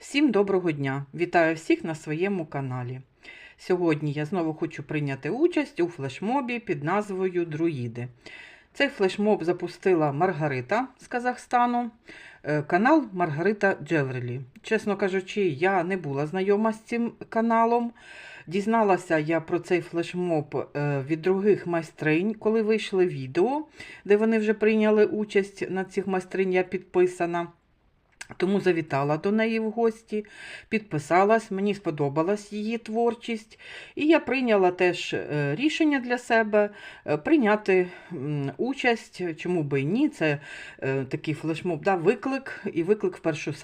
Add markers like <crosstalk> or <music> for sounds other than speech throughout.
Всім доброго дня! Вітаю всіх на своєму каналі. Сьогодні я знову хочу прийняти участь у флешмобі під назвою Друїди. Цей флешмоб запустила Маргарита з Казахстану, е, канал Маргарита Джеврелі. Чесно кажучи, я не була знайома з цим каналом. Дізналася я про цей флешмоб е, від других майстринь, коли вийшли відео, де вони вже прийняли участь на цих майстринь, я підписана. Тому завітала до неї в гості, підписалась, мені сподобалась її творчість, і я прийняла теж е, рішення для себе е, прийняти участь, чому би і ні. Це е, такий флешмоб, да, виклик, і виклик в першу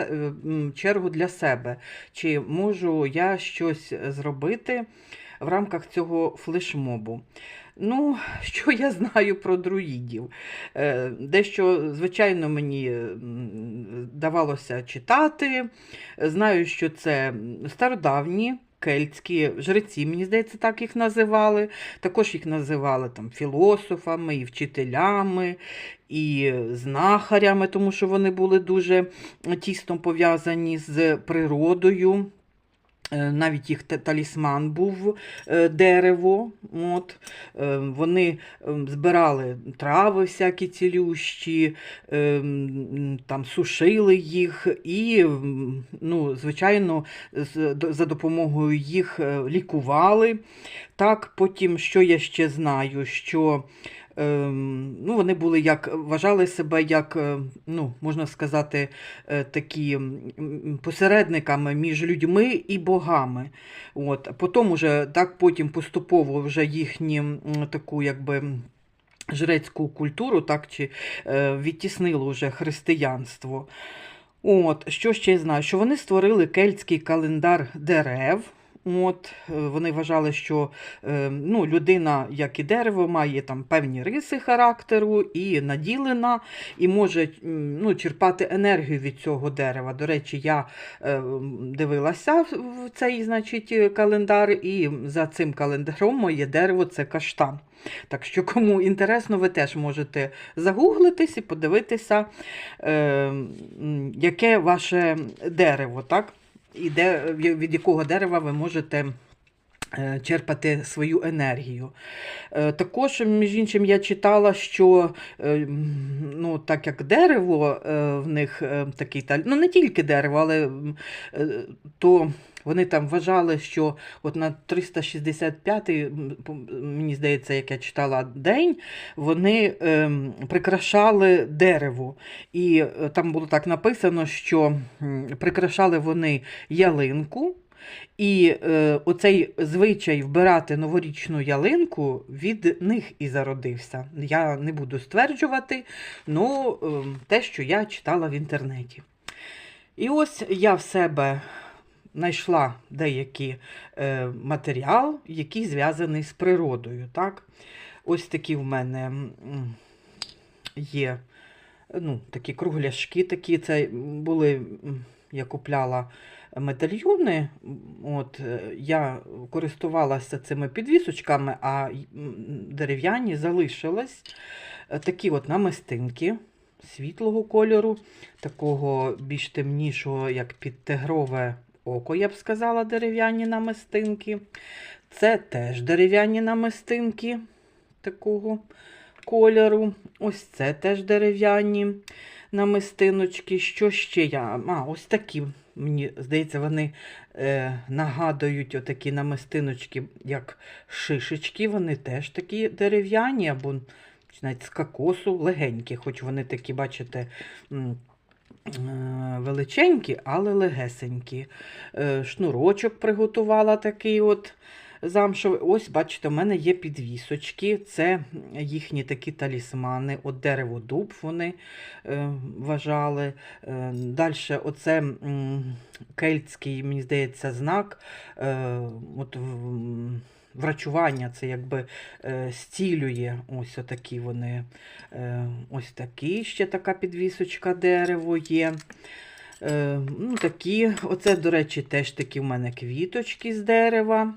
чергу для себе. Чи можу я щось зробити в рамках цього флешмобу? Ну, <laughs> що я знаю про друїдів? Е, Дещо, звичайно, мені давалося читати. Знаю, що це стародавні кельтські жреці, мені здається, так їх називали. Також їх називали там філософами і вчителями, і знахарями, тому що вони були дуже тісно пов'язані з природою. Е, Навіть їх талісман був е, дерево. От. Е, Вони збирали трави всякі цілющі, там сушили їх і, ну, звичайно, за допомогою їх лікували. Так, потім, що я ще знаю, що ну, вони були як вважали себе як, е, ну, можна сказати, е, такі посередниками між людьми і богами. От. Потім уже так потім поступово вже їхні таку якби. Жрецьку культуру, так чи е, відтіснило вже християнство. От, що ще знаю? Що вони створили кельтський календар дерев. От, е, вони вважали, що е, ну, людина, як і дерево, має там певні риси характеру і наділена, і може ну, черпати енергію від цього дерева. До речі, я е, дивилася в цей значить, календар, і за цим календаром моє дерево це каштан. Так що, кому інтересно, ви теж можете загуглитись і подивитися, е, яке ваше дерево, так? І де, від якого дерева ви можете е, черпати свою енергію. Е, Також, між іншим, я читала, що е, ну, так як дерево в них такий, та- ну не тільки дерево, але то вони там вважали, що от на 365-й, мені здається, як я читала день, вони ем, прикрашали дерево. І е, там було так написано, що прикрашали вони ялинку. І е, оцей звичай вбирати новорічну ялинку від них і зародився. Я не буду стверджувати, ну е, те, що я читала в інтернеті. І ось я в себе знайшла деякий е, матеріал, який зв'язаний з природою. Так? Ось такі в мене є ну, такі кругляшки, такі це були, я купляла медальйони. От, е, я користувалася цими підвісочками, а дерев'яні залишились. Е, Такі от намистинки світлого кольору, такого більш темнішого, як під тигрове око, я б сказала, дерев'яні намистинки. Це теж дерев'яні намистинки такого кольору. Ось це теж дерев'яні намистиночки. Що ще я? А, ось такі. Мені здається, вони е, нагадують отакі намистиночки, як шишечки. Вони теж такі дерев'яні, або навіть з кокосу, легенькі, хоч вони такі, бачите, величенькі, але легесенькі. Е, Шнурочок приготувала такий от замшовий. Ось, бачите, у мене є підвісочки. Це їхні такі талісмани. От дерево дуб вони е, вважали. Е, Далі, оце кельтський, мені здається, знак. Е, от, Врачування це якби е, стілює. Ось отакі вони. Е, ось такі ще така підвісочка дерево є. Е, ну, такі, оце, до речі, теж такі в мене квіточки з дерева.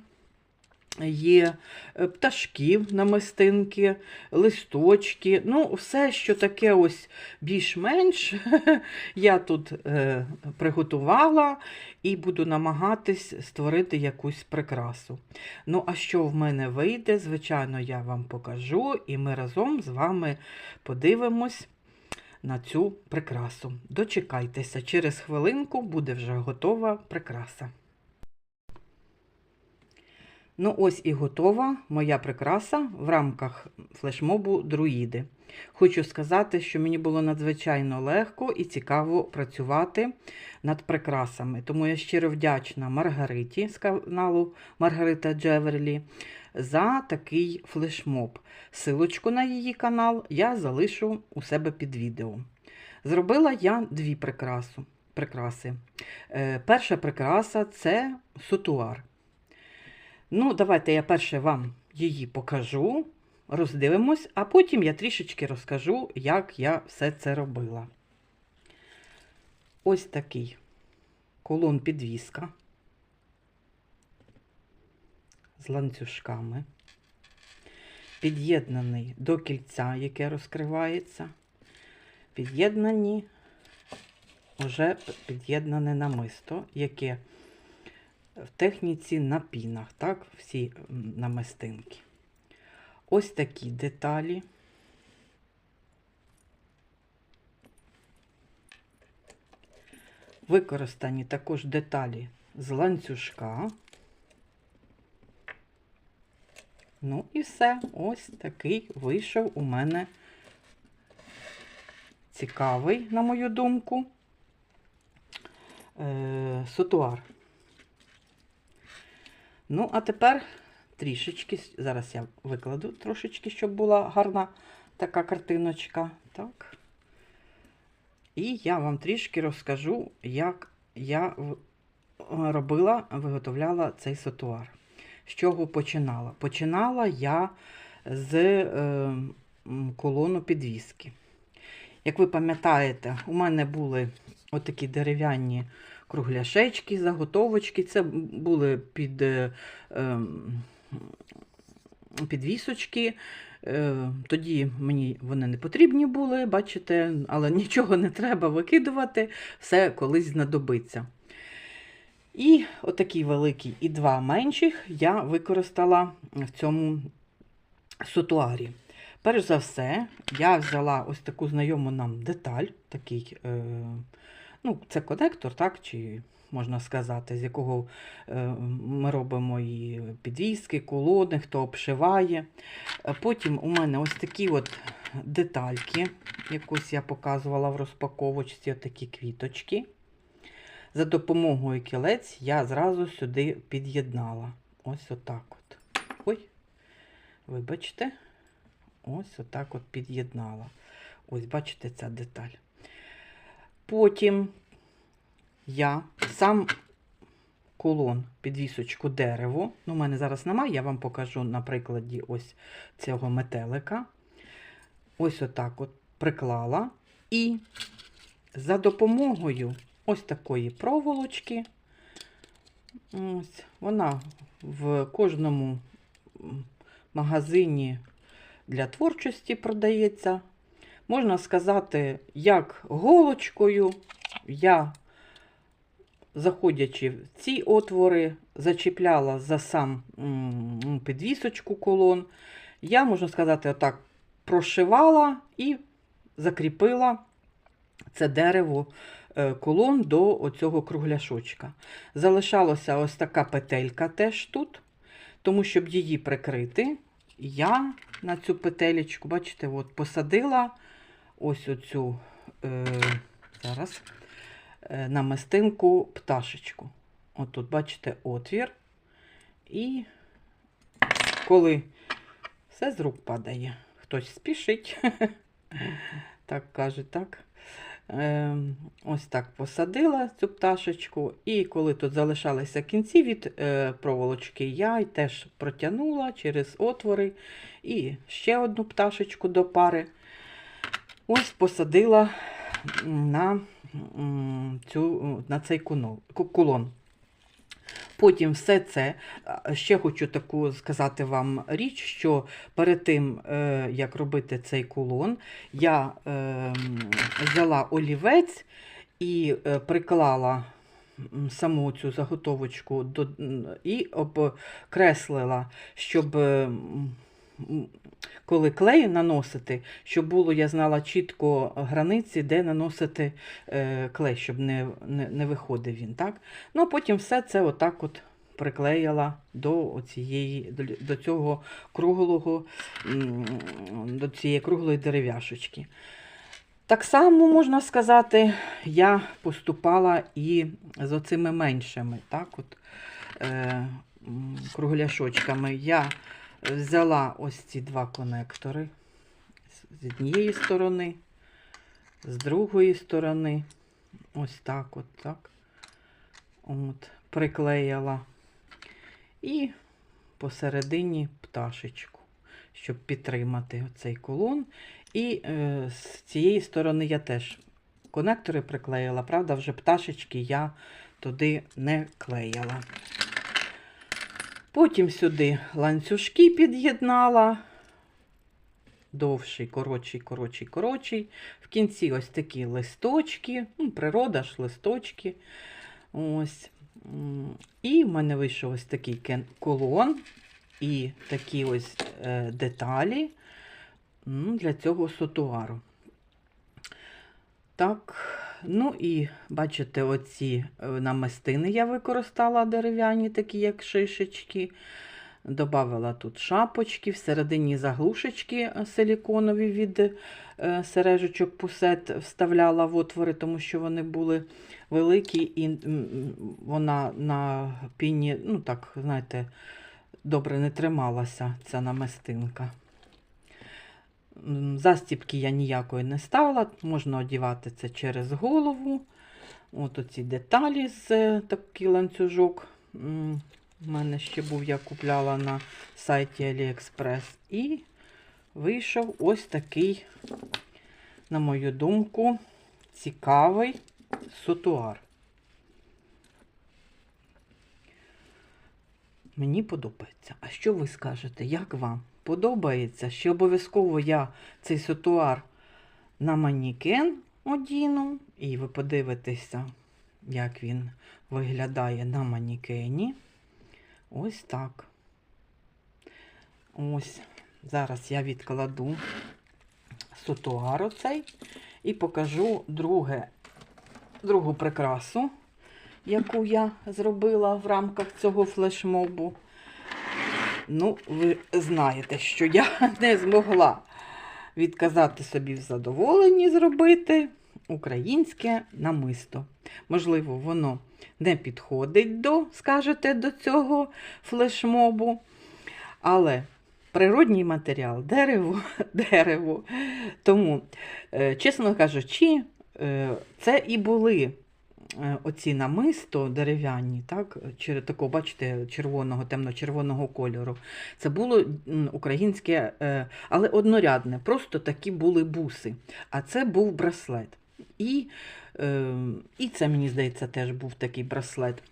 Є е, пташків намистинки, листочки. Ну, все, що таке ось більш-менш, <laughs> я тут е, приготувала і буду намагатись створити якусь прикрасу. Ну, а що в мене вийде, звичайно, я вам покажу, і ми разом з вами подивимось на цю прикрасу. Дочекайтеся, через хвилинку буде вже готова прикраса. Ну, ось і готова моя прикраса в рамках флешмобу Друїди. Хочу сказати, що мені було надзвичайно легко і цікаво працювати над прикрасами. Тому я щиро вдячна Маргариті з каналу Маргарита Джеверлі за такий флешмоб. Силочку на її канал я залишу у себе під відео. Зробила я дві прикраси. Е, перша прикраса це сутуар. Ну, давайте я перше вам її покажу, роздивимось, а потім я трішечки розкажу, як я все це робила. Ось такий колон підвіска з ланцюжками, під'єднаний до кільця, яке розкривається. Під'єднані, вже під'єднане намисто, яке в техніці на пінах, так, всі намистинки. Ось такі деталі. Використані також деталі з ланцюжка. Ну і все. Ось такий вийшов у мене цікавий, на мою думку, е, сутуар. Ну, а тепер трішечки, зараз я викладу трошечки, щоб була гарна така картиночка. Так. І я вам трішки розкажу, як я робила, виготовляла цей сатуар. З чого починала? Починала я з е, колону підвіски. Як ви пам'ятаєте, у мене були отакі дерев'яні кругляшечки, заготовочки. Це були під е, ем, підвісочки. Е, Тоді мені вони не потрібні були, бачите, але <laughs> нічого не треба викидувати, все колись знадобиться. І отакий великий і два менших я використала в цьому сутуарі. Перш за все, я взяла ось таку знайому нам деталь, такий, е, ну, це конектор, так, чи можна сказати, з якого е, ми робимо і підвіски, колони, хто обшиває. Е, Потім у мене ось такі от детальки, якусь я показувала в розпаковочці, такі квіточки. За допомогою кілець я зразу сюди під'єднала. Ось отак от. Ой, вибачте. Ось отак от під'єднала. Ось, бачите, ця деталь. Потім я сам колон, підвісочку дерево. Ну, у мене зараз немає, я вам покажу на прикладі ось цього метелика. Ось отак от приклала. І за допомогою ось такої проволочки, ось, вона в кожному магазині для творчості продається. Можна сказати, як голочкою я, заходячи в ці отвори, зачіпляла за сам підвісочку колон. Я, можна сказати, отак прошивала і закріпила це дерево е, колон до оцього кругляшочка. Залишалася ось така петелька теж тут, тому щоб її прикрити, я на цю петелечку, бачите, от посадила ось оцю е, зараз е, намистинку пташечку. От тут, бачите, отвір. І коли все з рук падає, хтось спішить, <laughs> так каже, так. Е, ось так посадила цю пташечку, і коли тут залишалися кінці від е, проволочки, я й теж протягнула через отвори і ще одну пташечку до пари. Ось посадила на, цю, на цей кулон. Потім все це, ще хочу таку сказати вам річ, що перед тим, е, як робити цей кулон, я е, взяла олівець і е, приклала саму цю заготовочку і обкреслила, щоб коли клей наносити, щоб було, я знала чітко границі, де наносити е, клей, щоб не, не, не виходив він. Так? Ну, потім все це отак от приклеїла до, цієї, до, до цього круглого, до цієї круглої дерев'яшечки. Так само, можна сказати, я поступала і з оцими меншими, так от, е, кругляшочками. Я взяла ось ці два конектори з однієї сторони, з другої сторони. Ось так от, так. От, приклеїла. І посередині пташечку, щоб підтримати цей колон. І е, з цієї сторони я теж конектори приклеїла, правда, вже пташечки я туди не клеїла. Потім сюди ланцюжки під'єднала. Довший, коротший, коротший, коротший. В кінці ось такі листочки, ну, природа ж листочки. Ось. І в мене вийшов ось такий колон і такі ось е, деталі для цього сотуару. Так, ну і бачите, оці е, намистини я використала дерев'яні, такі як шишечки. Добавила тут шапочки, всередині заглушечки е, силіконові від е, сережечок пусет вставляла в отвори, тому що вони були великі, і вона на піні, ну так, знаєте, добре не трималася ця намистинка. М, Застібки я ніякої не ставила, можна одягати це через голову. От оці деталі з е, такий ланцюжок. У мене ще був, я купляла на сайті AliExpress. І вийшов ось такий, на мою думку, цікавий сутуар. Мені подобається. А що ви скажете? Як вам? Подобається? Ще обов'язково я цей сутуар на манікен одіну, і ви подивитеся, як він виглядає на манікені. Ось так. Ось. Зараз я відкладу сутуар оцей і покажу друге, другу прикрасу, яку я зробила в рамках цього флешмобу. Ну, ви знаєте, що я <laughs> не змогла відказати собі в задоволенні зробити українське намисто. Можливо, воно не підходить до, скажете, до цього флешмобу. Але природній матеріал, дерево, <laughs> дерево. Тому, е, чесно кажучи, е, це і були оці намисто дерев'яні, так, такого, бачите, червоного, темно-червоного кольору. Це було українське, е, але однорядне, просто такі були буси. А це був браслет. І, е, і це, мені здається, теж був такий браслет.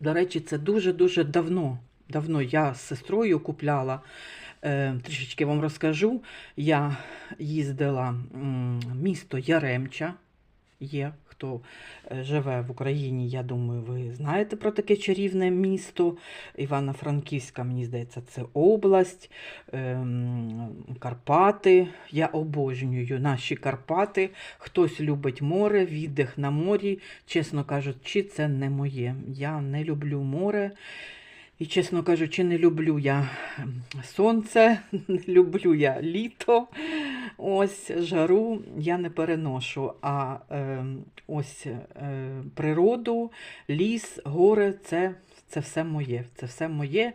До речі, це дуже-дуже давно. Давно я з сестрою купляла. Е, трішечки вам розкажу. Я їздила місто Яремча. Є хто е, живе в Україні, я думаю, ви знаєте про таке чарівне місто. Івано-Франківська, мені здається, це область, ем, Карпати. Я обожнюю наші Карпати. Хтось любить море, віддих на морі. Чесно кажучи, це не моє. Я не люблю море. І, чесно кажучи, не люблю я ем, сонце, <laughs> не люблю я літо. Ось жару я не переношу. А е, ось е, природу, ліс, гори це, це все моє. Це все моє.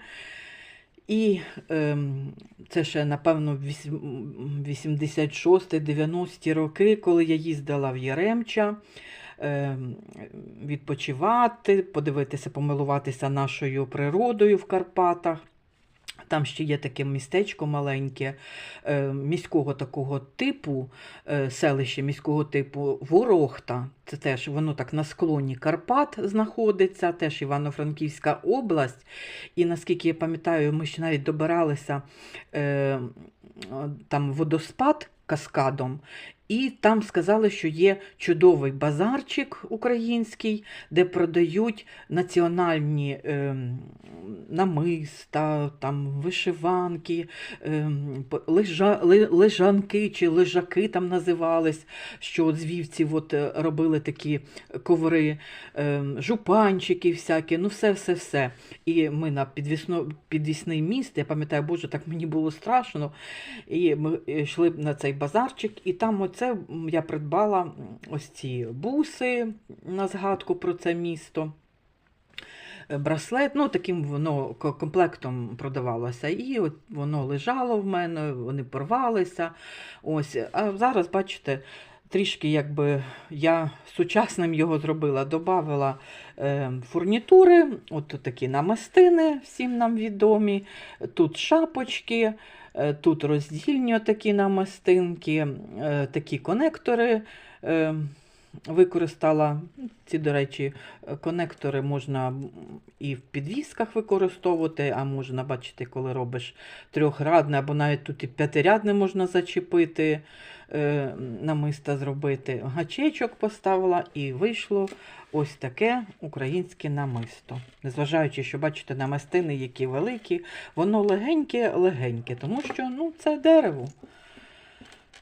І ем, це ще, напевно, 86-90 ті роки, коли я їздила в Яремча ем, відпочивати, подивитися, помилуватися нашою природою в Карпатах. Там ще є таке містечко маленьке, е, міського такого типу, е, селище міського типу Ворохта. Це теж воно так на склоні Карпат знаходиться, теж Івано-Франківська область. І наскільки я пам'ятаю, ми ще навіть добиралися е, там водоспад каскадом. І там сказали, що є чудовий базарчик український, де продають національні ем, намиста, там вишиванки, п- лежа, лежанки чи лежаки там називались, що от з вівців от е, робили такі коври, ем, жупанчики всякі, ну все-все-все. І ми на підвісно, підвісний міст, я пам'ятаю, боже, так мені було страшно. І ми е, йшли на цей базарчик, і там оце м, я придбала ось ці буси на згадку про це місто. Е, Браслет, ну таким воно комплектом продавалося. І от воно лежало в мене, вони порвалися. Ось. А зараз, бачите, трішки якби я сучасним його зробила, додавала е, фурнітури, от такі намистини, всім нам відомі. Тут шапочки, тут роздільні такі намастинки, е, такі конектори. Використала ці, до речі, конектори можна і в підвісках використовувати, а можна, бачити, коли робиш трьохрадне, або навіть тут і п'ятирядне можна зачепити, е, намиста зробити. Гачечок поставила і вийшло ось таке українське намисто. Незважаючи, що бачите, намистини, які великі, воно легеньке-легеньке, тому що ну, це дерево.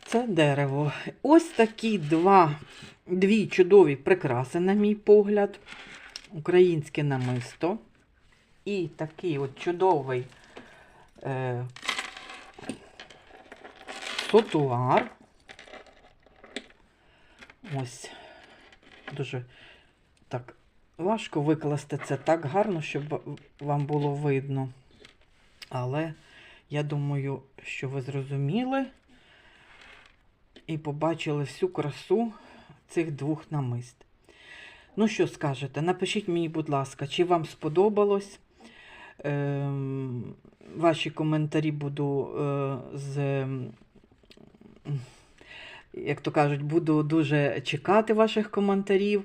Це дерево. Ось такі два, дві чудові прикраси, на мій погляд. Українське намисто. І такий от чудовий е, сотуар. Ось. Дуже так важко викласти це так гарно, щоб вам було видно. Але я думаю, що ви зрозуміли і побачили всю красу цих двох намист. Ну, що скажете? Напишіть мені, будь ласка, чи вам сподобалось. Ем, ваші коментарі буду е, з, як то кажуть, буду дуже чекати ваших коментарів.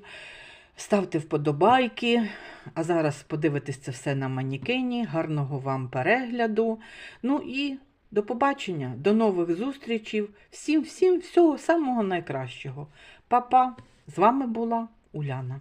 Ставте вподобайки. А зараз подивитесь це все на манікені. Гарного вам перегляду. Ну і до побачення, до нових зустрічей. Всім, всім, всього самого найкращого. Па-па! З вами була Уляна.